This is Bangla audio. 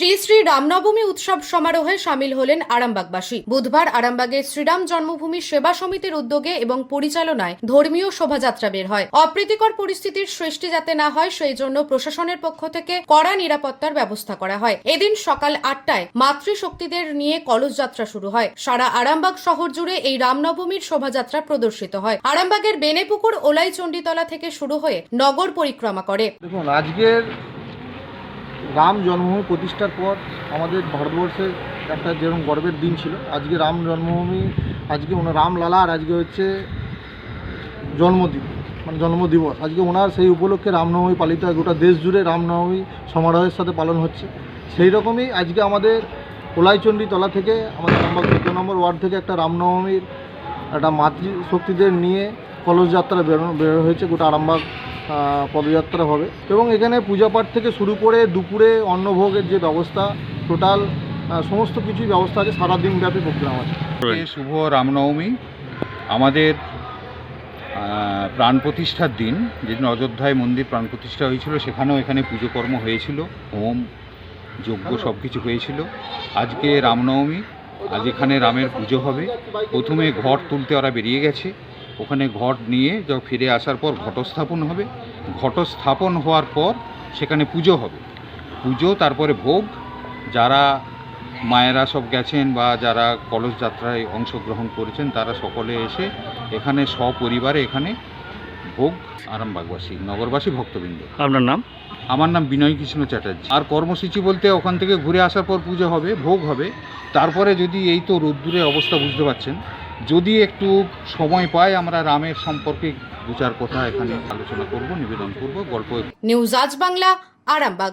শ্রী শ্রী রামনবমী উৎসব সমারোহে সামিল হলেন আরামবাগবাসী। বুধবার আরামবাগের শ্রীরাম জন্মভূমি সেবা সমিতির উদ্যোগে এবং পরিচালনায় ধর্মীয় শোভাযাত্রা বের হয়। অপ্রীতিকর পরিস্থিতির সৃষ্টি যাতে না হয়, সেই জন্য প্রশাসনের পক্ষ থেকে কড়া নিরাপত্তার ব্যবস্থা করা হয়। এদিন সকাল আটটায় মাতৃশক্তিদের নিয়ে কলস যাত্রা শুরু হয়। সারা আরামবাগ শহর জুড়ে এই রামনবমীর শোভাযাত্রা প্রদর্শিত হয়। আরামবাগের বেনেপুকুর ওলাই চণ্ডীতলা থেকে শুরু হয়ে নগর পরিক্রমা করে। দেখুন, আজকের রাম জন্মভূমি প্রতিষ্ঠার পর আমাদের ভারতবর্ষের একটা যেরকম গর্বের দিন ছিল। আজকে রাম জন্মভূমি, আজকে ওনার রামলালা আর আজকে হচ্ছে জন্মদিন মানে জন্মদিবস। আজকে ওনার সেই উপলক্ষে রামনবমী পালিত হয়। গোটা দেশ জুড়ে রামনবমী সমারোহের সাথে পালন হচ্ছে। সেই রকমই আজকে আমাদের কোলাইচণ্ডী তলা থেকে আমাদের নম্বর চোদ্দ নম্বর ওয়ার্ড থেকে একটা রামনবমীর একটা মাতৃশক্তিদের নিয়ে কলস যাত্রা বেরোনো বেরো হয়েছে। গোটা আরামবাগ পদযাত্রা হবে। এবং এখানে পূজা পাঠ থেকে শুরু করে দুপুরে অন্নভোগের যে ব্যবস্থা টোটাল সমস্ত কিছুই ব্যবস্থা আছে। সারাদিন ব্যাপী প্রোগ্রাম আছে। শুভ রামনবমী? আমাদের প্রাণ প্রতিষ্ঠার দিন যেদিন অযোধ্যায় মন্দির প্রাণ প্রতিষ্ঠা হয়েছিল সেখানেও এখানে পুজোকর্ম হয়েছিল। হোম যজ্ঞ সব কিছু হয়েছিল। আজকে রামনবমী আজ এখানে রামের পুজো হবে। প্রথমে ঘর তুলতে ওরা বেরিয়ে গেছে। ওখানে ঘট নিয়ে যখন ফিরে আসার পর ঘটস্থাপন হবে। ঘটস্থাপন হওয়ার পর সেখানে পুজো হবে। পুজো তারপরে ভোগ। যারা মায়েরা সব গেছেন বা যারা কলস যাত্রায় অংশগ্রহণ করেছেন তারা সকলে এসে এখানে সপরিবারে এখানে ভোগ আরামবাগবাসী নগরবাসী ভক্তবৃন্দ। আপনার নাম? আমার নাম বিনয় কৃষ্ণ চ্যাটার্জি। আর কর্মসূচি বলতে ওখান থেকে ঘুরে আসার পর পুজো হবে ভোগ হবে। তারপরে যদি এই তো রোদ্দুরে অবস্থা বুঝতে পারছেন যদি একটু সময় পাই, আমরা রামের সম্পর্কে দু চার কথা এখানে আলোচনা করব, নিবেদন করব, গল্প নিউজ আজ বাংলা, আরামবাগ।